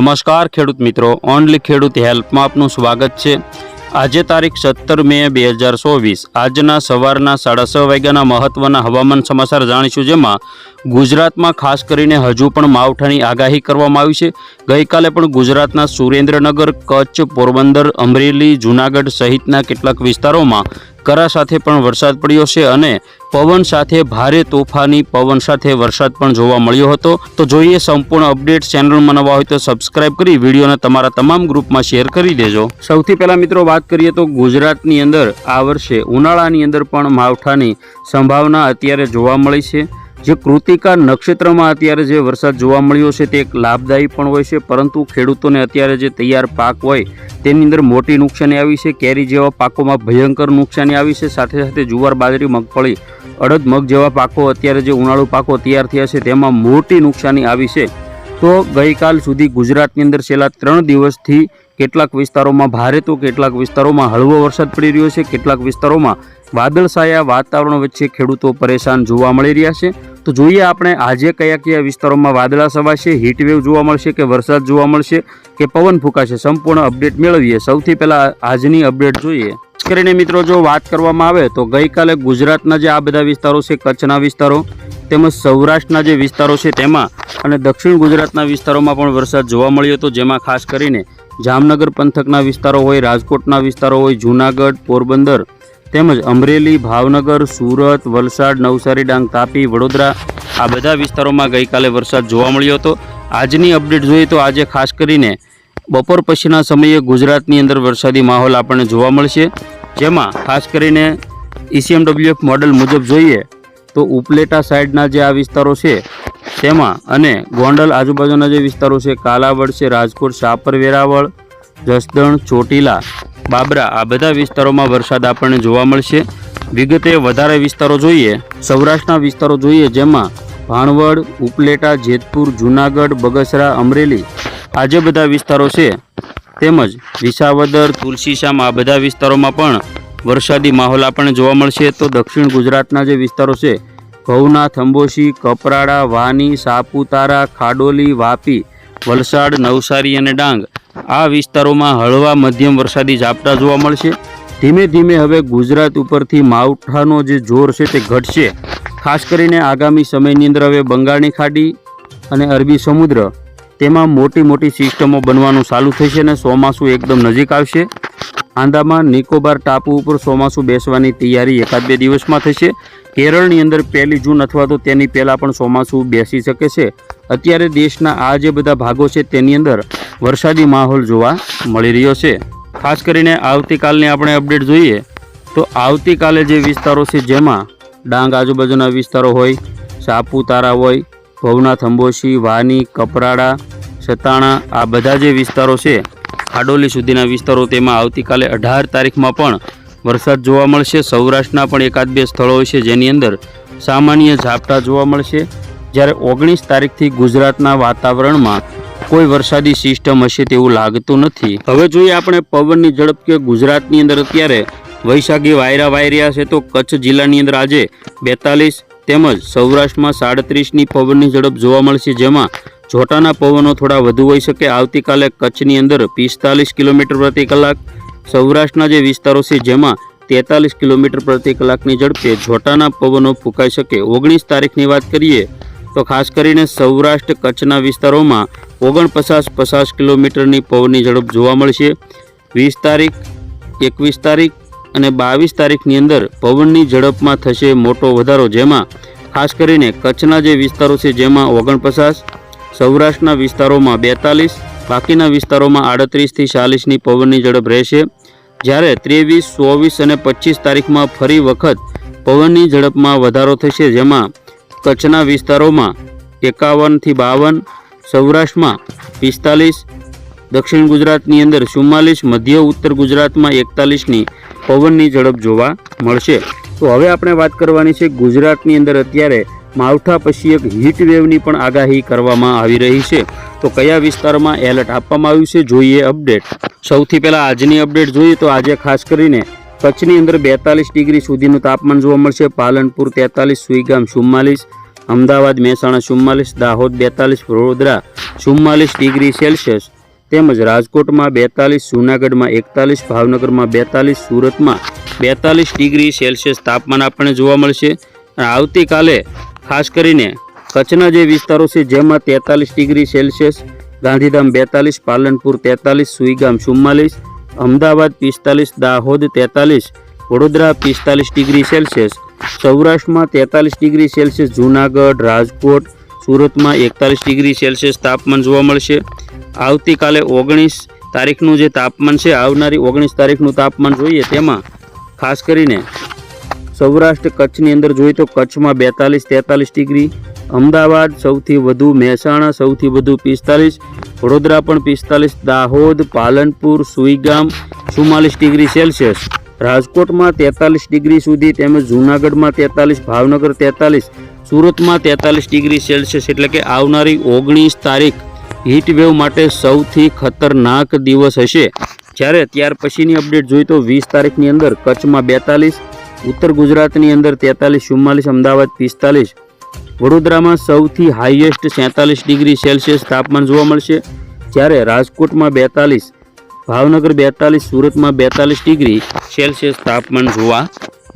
નમસ્કાર ખેડૂત મિત્રો, ઓનલી ખેડૂત હેલ્પમાં આપનું સ્વાગત છે. આજે તારીખ સત્તર મે બે હજાર ચોવીસ. આજના સવારના સાડા છ વાગ્યાના મહત્વના હવામાન સમાચાર જાણીશું જેમાં ગુજરાતમાં ખાસ કરીને હજુ પણ માવઠાની આગાહી કરવામાં આવી છે. ગઈકાલે પણ ગુજરાતના સુરેન્દ્રનગર, કચ્છ, પોરબંદર, અમરેલી, જૂનાગઢ સહિતના કેટલાક વિસ્તારોમાં કરા સાથે પણ વરસાદ પડ્યો છે અને પવન સાથે ભારે તોફાની પવન સાથે વરસાદ પણ જોવા મળ્યો હતો. તો જોઈએ સંપૂર્ણ અપડેટ. ચેનલમાં નવા હોય તો સબસ્ક્રાઇબ કરી વિડીયોને તમારા તમામ ગ્રુપમાં શેર કરી દેજો. સૌથી પહેલા મિત્રો વાત કરીએ તો ગુજરાતની અંદર આ વર્ષે ઉનાળાની અંદર પણ માવઠાની સંભાવના અત્યારે જોવા મળી છે. જે કૃતિકા નક્ષત્રમાં અત્યારે જે વરસાદ જોવા મળ્યો છે તે એક લાભદાયી પણ હોય છે, પરંતુ ખેડૂતોને અત્યારે જે તૈયાર પાક હોય તેની અંદર મોટી નુકસાની આવી છે, કેરી જેવા પાકોમાં ભયંકર નુકસાની આવી છે, સાથે સાથે જુવાર, બાજરી, મગફળી, અડદ, મગ જેવા પાકો અત્યારે જે ઉનાળુ પાકો તૈયાર થયા છે તેમાં મોટી નુકસાની આવી છે. તો ગઈકાલ સુધી ગુજરાતની અંદર છેલ્લા ત્રણ દિવસથી કેટલાક વિસ્તારોમાં ભારે તો કેટલાક વિસ્તારોમાં હળવો વરસાદ પડી રહ્યો છે, કેટલાક વિસ્તારોમાં વાદળછાયા વાતાવરણ વચ્ચે ખેડૂતો પરેશાન જોવા મળી રહ્યા છે. તો જોઈએ આપણે આજે કયા કયા વિસ્તારોમાં વાદળા છવાશે હીટવેવ જોવા મળશે કે વરસાદ જોવા મળશે કે પવન ફૂંકાશે? સંપૂર્ણ અપડેટ મેળવીએ. સૌથી પહેલાં આજની અપડેટ જોઈએ. કરીને મિત્રો જો વાત કરવામાં આવે તો ગઈકાલે ગુજરાતના જે આ બધા વિસ્તારો છે, કચ્છના વિસ્તારો તેમજ સૌરાષ્ટ્રના જે વિસ્તારો છે તેમાં અને દક્ષિણ ગુજરાતના વિસ્તારોમાં પણ વરસાદ જોવા મળ્યો હતો. જેમાં ખાસ કરીને જામનગર પંથકના વિસ્તારો હોય, રાજકોટના વિસ્તારો હોય, જૂનાગઢ, પોરબંદર તેમજ અમરેલી, ભાવનગર, સુરત, વલસાડ, નવસારી, ડાંગ, તાપી, વડોદરા આ બધા વિસ્તારોમાં ગઈકાલે વરસાદ જોવા મળ્યો હતો. આજની અપડેટ જોઈએ તો આજે ખાસ કરીને બપોર પછીના સમયે ગુજરાતની અંદર વરસાદી માહોલ આપણને જોવા મળશે. જેમાં ખાસ કરીને ઈસીએમડબ્લ્યુએફ મોડલ મુજબ જોઈએ તો ઉપલેટા સાઈડના જે આ વિસ્તારો છે, તેમાં અને ગોંડલ આજુબાજુના જે વિસ્તારો છે, કાલાવડ છે, રાજકોટ શાપર વેરાવળ જસદણ, ચોટીલા બાબરા, આ બધા વિસ્તારોમાં વરસાદ આપણને જોવા મળશે. વિગતે વધારે વિસ્તારો જોઈએ. સૌરાષ્ટ્રના વિસ્તારો જોઈએ, જેમાં ભાણવડ, ઉપલેટા, જેતપુર, જૂનાગઢ, બગસરા, અમરેલી આ જે બધા વિસ્તારો છે, તેમજ વિસાવદર, તુલસીશામ આ બધા વિસ્તારોમાં પણ વરસાદી માહોલ આપણને જોવા મળશે. તો દક્ષિણ ગુજરાતના જે વિસ્તારો છે ભવનાથ અંબોશી કપરાડા, વાની, સાપુતારા, ખાડોલી, વાપી, વલસાડ, નવસારી અને ડાંગ આ વિસ્તારોમાં હળવા મધ્યમ વરસાદી ઝાપટા જોવા મળશે. ધીમે ધીમે હવે ગુજરાત ઉપરથી માવઠાનો જે જોર છે તે ઘટશે. ખાસ કરીને આગામી સમયની અંદર હવે બંગાળની ખાડી અને અરબી સમુદ્ર તેમાં મોટી મોટી સિસ્ટમો બનવાનું ચાલુ થશે અને ચોમાસું એકદમ નજીક આવશે. આંદામાન નિકોબાર ટાપુ ઉપર ચોમાસું બેસવાની તૈયારી એકાદ બે દિવસમાં થશે. કેરળની અંદર પહેલી જૂન અથવા તો તેની પહેલાં પણ ચોમાસું બેસી શકે છે. અત્યારે દેશના આ જે બધા ભાગો છે તેની અંદર વરસાદી માહોલ જોવા મળી રહ્યો છે. ખાસ કરીને આવતીકાલની આપણે અપડેટ જોઈએ તો આવતીકાલે જે વિસ્તારો છે જેમાં ડાંગ આજુબાજુના વિસ્તારો હોય, સાપુતારા હોય, ભવનાથ અંબોશી, વાની, કપરાડા, સતાણા આ બધા જે વિસ્તારો છે ખાડોલી સુધીના વિસ્તારો તેમાં આવતીકાલે અઢાર તારીખમાં પણ વરસાદ જોવા મળશે. સૌરાષ્ટ્રના પણ એકાદ બે સ્થળો છે જેની અંદર સામાન્ય ઝાપટા જોવા મળશે. જ્યારે ઓગણીસ તારીખથી ગુજરાતના વાતાવરણમાં કોઈ વરસાદી સિસ્ટમ હશે તેવું લાગતું નથી. હવે જોઈએ આપણે પવનની ઝડપ કે ગુજરાતની અંદર અત્યારે વૈશાખી વાયરા વાયર્યા છે તો કચ્છ જિલ્લાની અંદર આજે બેતાલીસ તેમજ સૌરાષ્ટ્રમાં સાડત્રીસની પવનની ઝડપ જોવા મળશે જેમાં જોટાના પવનો થોડા વધુ હોઈ શકે. આવતીકાલે કચ્છની અંદર પિસ્તાલીસ કિલોમીટર પ્રતિ કલાક. સૌરાષ્ટ્રના જે વિસ્તારો છે જેમાં તેતાલીસ કિલોમીટર પ્રતિ કલાકની ઝડપે જોટાના પવનો ફૂંકાઈ શકે. ઓગણીસ તારીખની વાત કરીએ તો ખાસ કરીને સૌરાષ્ટ્ર કચ્છના વિસ્તારોમાં ઓગણપચાસ પચાસ કિલોમીટરની પવનની ઝડપ જોવા મળશે. વીસ તારીખ, એકવીસ તારીખ અને બાવીસ તારીખની અંદર પવનની ઝડપમાં થશે મોટો વધારો. જેમાં ખાસ કરીને કચ્છના જે વિસ્તારો છે જેમાં ઓગણપચાસ સૌરાષ્ટ્રના વિસ્તારોમાં બેતાલીસ, બાકીના વિસ્તારોમાં આડત્રીસથી ચાલીસની પવનની ઝડપ રહેશે. જ્યારે ત્રેવીસ, ચોવીસ અને પચીસ તારીખમાં ફરી વખત પવનની ઝડપમાં વધારો થશે, જેમાં કચ્છના વિસ્તારોમાં એકાવનથી બાવન, સૌરાષ્ટ્રમાં પિસ્તાલીસ, દક્ષિણ ગુજરાતની અંદર ચુમ્માલીસ, મધ્ય ઉત્તર ગુજરાતમાં એકતાલીસની પવનની ઝડપ જોવા મળશે. તો હવે આપણે વાત કરવાની છે ગુજરાતની અંદર અત્યારે માવઠા પછી એક હીટ વેવની પણ આગાહી કરવામાં આવી રહી છે. તો કયા વિસ્તારમાં એલર્ટ આપવામાં આવ્યું છે જોઈએ અપડેટ. સૌથી પહેલાં આજની અપડેટ જોઈએ તો આજે ખાસ કરીને કચ્છની અંદર બેતાલીસ ડિગ્રી સુધીનું તાપમાન જોવા મળશે. પાલનપુર તેતાલીસ, સુઈગામ ચુમ્માલીસ, અમદાવાદ મહેસાણા ચુમ્માલીસ, દાહોદ બેતાલીસ, વડોદરા ચુમ્માલીસ ડિગ્રી સેલ્સિયસ તેમજ રાજકોટમાં બેતાલીસ, જૂનાગઢમાં એકતાલીસ, ભાવનગરમાં બેતાલીસ, સુરતમાં બેતાલીસ ડિગ્રી સેલ્સિયસ તાપમાન આપણને જોવા મળશે. આવતીકાલે ખાસ કરીને કચ્છના જે વિસ્તારો છે, જેમાં તેતાલીસ ડિગ્રી સેલ્સિયસ, ગાંધીધામ બેતાલીસ, પાલનપુર તેતાલીસ, સુઈગામ ચુમ્માલીસ, અમદાવાદ પિસ્તાલીસ, દાહોદ તેતાલીસ, વડોદરા પિસ્તાલીસ ડિગ્રી સેલ્સિયસ, સૌરાષ્ટ્રમાં તેતાલીસ ડિગ્રી સેલ્સિયસ, જૂનાગઢ, રાજકોટ, સુરતમાં એકતાલીસ ડિગ્રી સેલ્સિયસ તાપમાન જોવા મળશે. આવતીકાલે ઓગણીસ તારીખનું જે તાપમાન છે, આવનારી ઓગણીસ તારીખનું તાપમાન જોઈએ તેમાં ખાસ કરીને સૌરાષ્ટ્ર કચ્છની અંદર જોઈએ તો કચ્છમાં બેતાલીસ, તેતાલીસ ડિગ્રી. અમદાવાદ સૌથી વધુ, મહેસાણા સૌથી વધુ પિસ્તાલીસ. વડોદરા પણ પિસ્તાલીસ, દાહોદ, પાલનપુર, સુઈગામ ચુમ્માલીસ ડિગ્રી સેલ્સિયસ. રાજકોટમાં તેતાલીસ ડિગ્રી સુધી તેમજ જૂનાગઢમાં તેતાલીસ, ભાવનગર તેતાલીસ, સુરતમાં તેતાલીસ ડિગ્રી સેલ્સિયસ એટલે કે આવનારી ઓગણીસ તારીખ હીટ વેવ માટે સૌથી ખતરનાક દિવસ હશે. જ્યારે ત્યાર પછીની અપડેટ જોઈએ તો વીસ તારીખની અંદર કચ્છમાં બેતાલીસ ઉત્તર ગુજરાતની અંદર તેતાલીસ, ચુમ્માલીસ, અમદાવાદ પિસ્તાલીસ. વડોદરામાં સૌથી હાઈએસ્ટ સેતાલીસ ડિગ્રી સેલ્સિયસ તાપમાન જોવા મળશે. જ્યારે રાજકોટમાં બેતાલીસ, ભાવનગર બેતાલીસ, સુરતમાં બેતાલીસ ડિગ્રી સેલ્સિયસ તાપમાન જોવા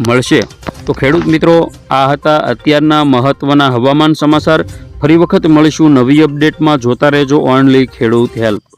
મળશે. તો ખેડૂત મિત્રો, આ હતા અત્યારના મહત્ત્વના હવામાન સમાચાર. ફરી વખત મળીશું નવી અપડેટમાં. જોતા રહેજો ઓનલી ખેડૂત હેલ્પ.